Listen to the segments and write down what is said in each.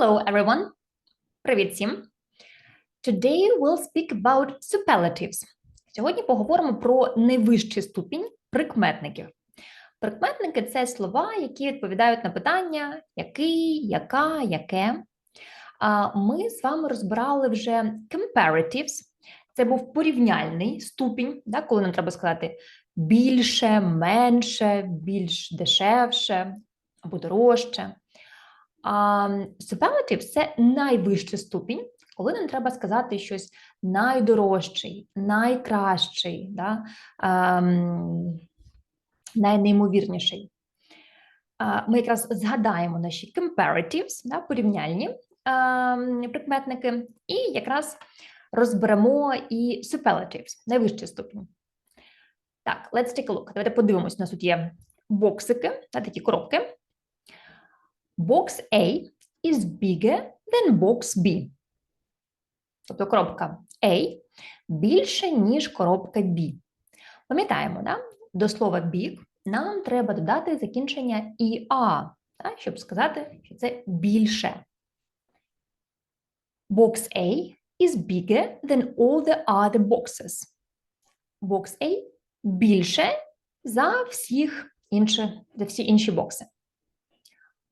Hello, everyone. Привіт всім. Today we'll speak about superlatives. Сьогодні поговоримо про найвищий ступінь прикметників. Прикметники це слова, які відповідають на питання який, яка, яке. Ми з вами розбирали вже comparatives. Це був порівняльний ступінь, коли нам треба сказати більше, менше, більш дешевше або дорожче. Superlative – це найвищий ступінь, коли нам треба сказати щось найдорожчий, найкращий, да, ем, найнеймовірніший. Ми якраз згадаємо наші comparatives, да, порівняльні ем, прикметники, і якраз розберемо і superlatives, найвищий ступінь. Так, let's take a look. Давайте подивимось, у нас тут є боксики, да, такі коробки. Box A is bigger than box B. Тобто коробка A більше, ніж коробка B. Пам'ятаємо, да? до слова big нам треба додати закінчення «іа», да? щоб сказати, що це більше. Box A is bigger than all the other boxes. Box A більше за всіх інші, за всі інші бокси.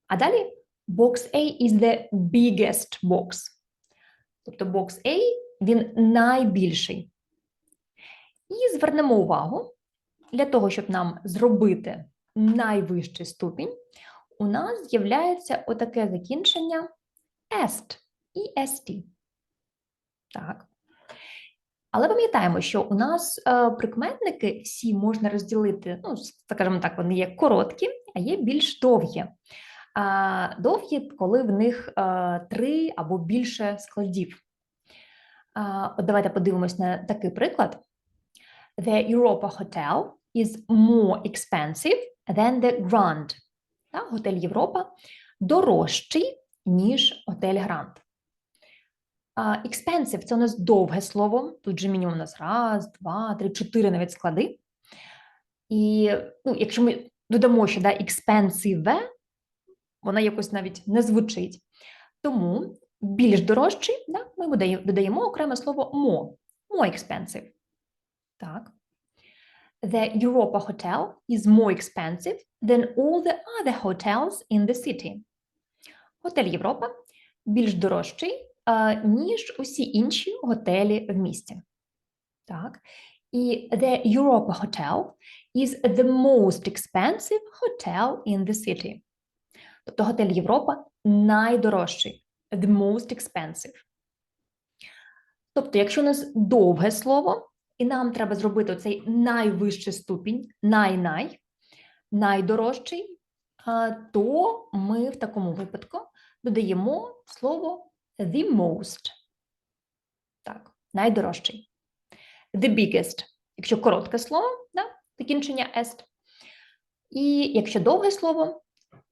А далі box A is the biggest box. Тобто box A він найбільший. І звернемо увагу, для того, щоб нам зробити найвищий ступінь, у нас з'являється отаке закінчення est і st. Так. Але пам'ятаємо, що у нас е, прикметники всі можна розділити, ну, скажімо так, вони є короткі, а є більш довгі довгі, коли в них три або більше складів. От давайте подивимось на такий приклад. The Europa Hotel is more expensive than the Grand. Готель Європа дорожчий, ніж готель Гранд. Expensive – це у нас довге слово. Тут же мінімум у нас раз, два, три, чотири навіть склади. І ну, якщо ми додамо ще да, expensive, вона якось навіть не звучить. Тому більш дорожчий, да, ми додаємо окреме слово more, more expensive. Так. The Europa Hotel is more expensive than all the other hotels in the city. Готель Європа більш дорожчий, ніж усі інші готелі в місті. Так. І The Europa Hotel is the most expensive hotel in the city. Тобто готель Європа найдорожчий, the most expensive. Тобто, якщо у нас довге слово, і нам треба зробити цей найвищий ступінь, най-най, найдорожчий, то ми в такому випадку додаємо слово the most. Так, найдорожчий. The biggest, якщо коротке слово, да, закінчення est. І якщо довге слово,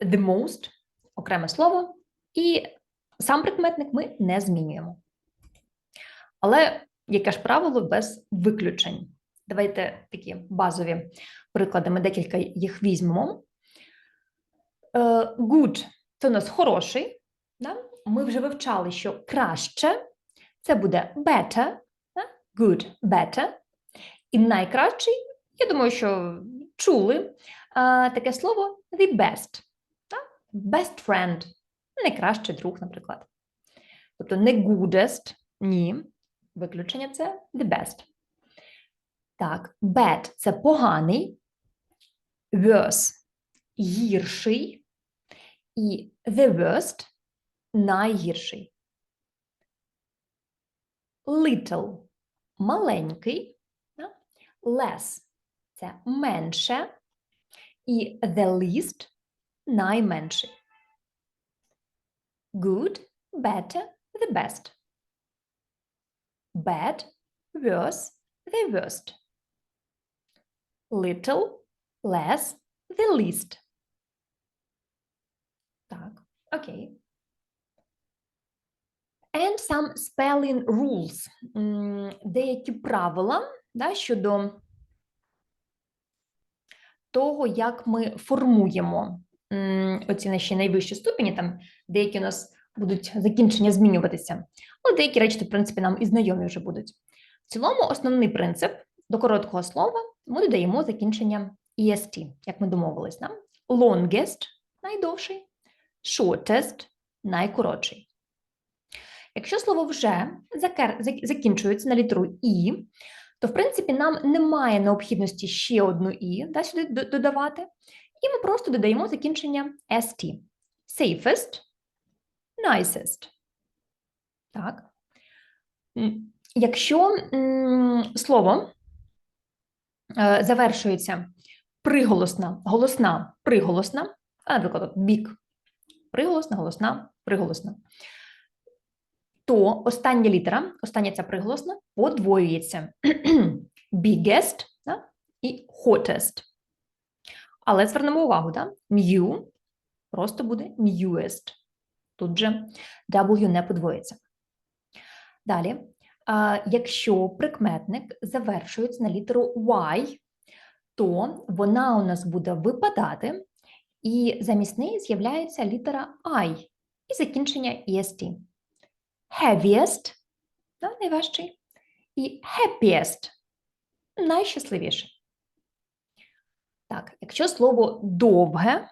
the most, окреме слово, і сам прикметник ми не змінюємо. Але яке ж правило без виключень? Давайте такі базові приклади, ми декілька їх візьмемо. Uh, good це у нас хороший. Да? Ми вже вивчали, що краще це буде better, good, better. І найкращий, я думаю, що чули uh, таке слово the best best friend найкращий друг, наприклад. Тобто не goodest, ні. Виключення це the best. Так, bad це поганий, worse гірший, і the worst найгірший. Little маленький, less це менше, і the least найменший. Good, better, the best. Bad, worse, the worst. Little, less, the least. Так, окей. And some spelling rules. Деякі правила да, щодо того, як ми формуємо оці наші найвищі ступені, там деякі у нас будуть закінчення змінюватися. Але деякі речі, в принципі, нам і знайомі вже будуть. В цілому, основний принцип до короткого слова ми додаємо закінчення EST, як ми домовились. Да? Longest – найдовший, shortest – найкоротший. Якщо слово вже закінчується на літеру І, то в принципі нам немає необхідності ще одну І да, сюди додавати, і ми просто додаємо закінчення ST. Safest, nicest. Так. Якщо слово е, завершується приголосна, голосна, приголосна, наприклад, бік, приголосна, голосна, приголосна, то остання літера, остання ця приголосна подвоюється. Biggest да? і hottest. Але звернемо увагу, да? new просто буде newest. Тут же W не подвоїться. Далі, якщо прикметник завершується на літеру Y, то вона у нас буде випадати, і замість неї з'являється літера I і закінчення EST. Heaviest найважчий, і happiest найщасливіший. Так, якщо слово довге,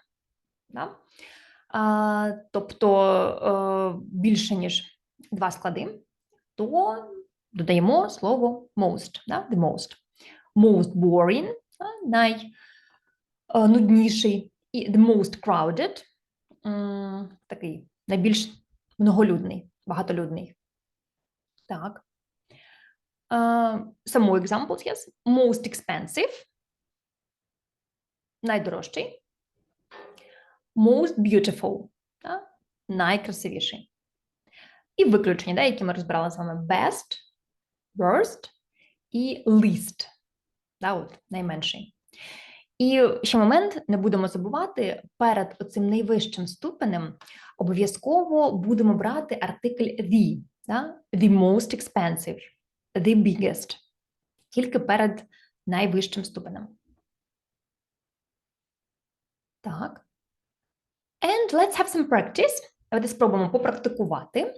да, а, тобто е, більше, ніж два склади, то додаємо слово most, да, the most. Most boring, да, найнудніший, і the most crowded, такий найбільш многолюдний, багатолюдний. Так. Uh, some more examples, yes. Most expensive, найдорожчий. Most beautiful, да? найкрасивіший. І виключення, да, які ми розбирали з вами best, worst і least, да, от, найменший. І ще момент, не будемо забувати, перед оцим найвищим ступенем обов'язково будемо брати артикль the, да? the most expensive, the biggest, тільки перед найвищим ступенем. Так. And let's have some practice. Давайте спробуємо попрактикувати.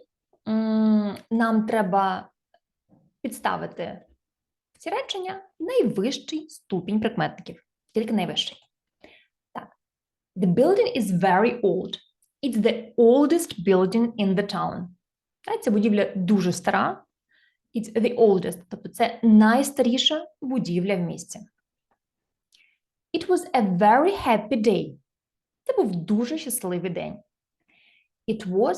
Нам треба підставити ці речення найвищий ступінь прикметників. Тільки найвищий. Так. The building is very old. It's the oldest building in the town. Так, Ця будівля дуже стара. It's the oldest, тобто це найстаріша будівля в місті. It was a very happy day. Це був дуже щасливий день. It was,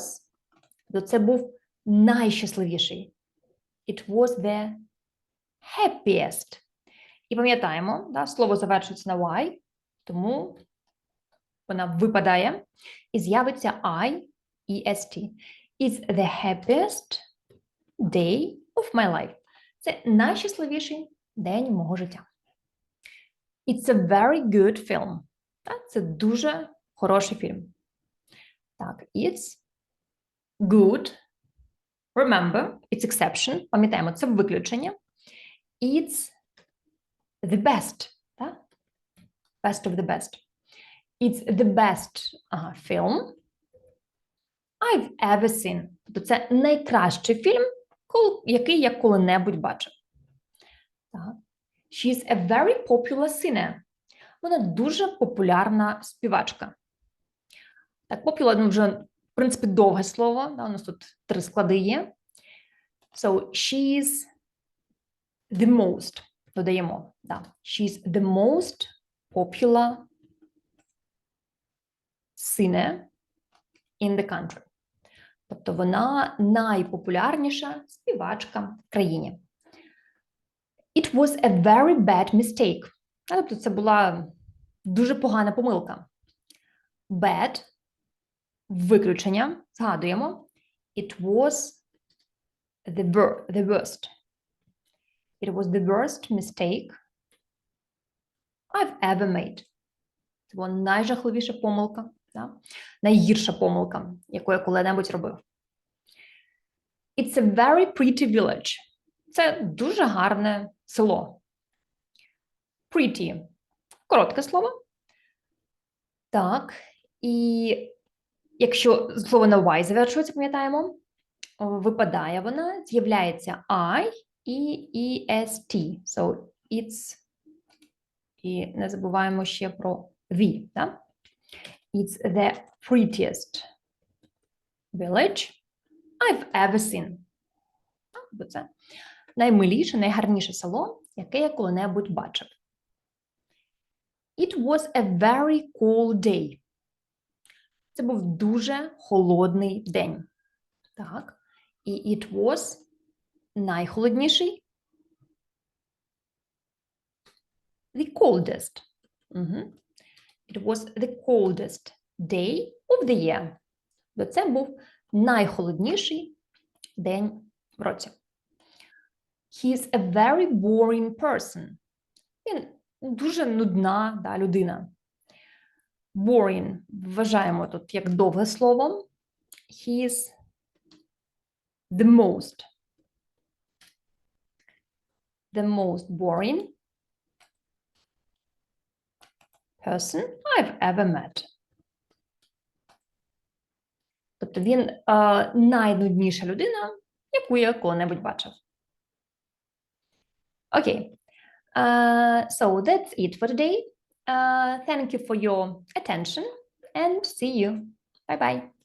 то це був найщасливіший. It was the happiest. І пам'ятаємо, да, слово завершується на Y, тому вона випадає і з'явиться I і ST. It's the happiest day of my life. Це найщасливіший день мого життя. It's a very good film. Так, це дуже хороший фільм. Так, it's good. Remember, it's exception. Пам'ятаємо, це виключення. It's the best. Так? Best of the best. It's the best ага, film I've ever seen. Тобто це найкращий фільм, який я коли-небудь бачив. She's a very popular singer. Вона дуже популярна співачка. Так, popular, ну, вже, в принципі, довге слово. Да, у нас тут три склади є. So, she's the most. Додаємо. Да. She's the most popular singer in the country. Тобто вона найпопулярніша співачка в країні. It was a very bad mistake. Тобто це була дуже погана помилка. Bad – виключення. Згадуємо. It was the, the worst. It was the worst mistake I've ever made. Це була найжахливіша помилка, да? найгірша помилка, яку я коли-небудь робив. It's a very pretty village. Це дуже гарне село. Pretty – коротке слово. Так, і Якщо слово на Y завершується, пам'ятаємо, випадає вона, з'являється I і EST. So it's і не забуваємо ще про the. Да? It's the prettiest village I've ever seen. Бо це наймиліше, найгарніше село, яке я коли-небудь бачив. It was a very cold day. Це був дуже холодний день. Так. І it was найхолодніший. The coldest. Угу. It was the coldest day of the year. Бо це був найхолодніший день в році. He's a very boring person. Він дуже нудна да, людина. Boring вважаємо тут як довге слово. He's the most. The most boring person I've ever met. Тобто він е, найнудніша людина, яку я коли-небудь бачив. Okay, uh, so that's it for today. Uh, thank you for your attention and see you. Bye bye.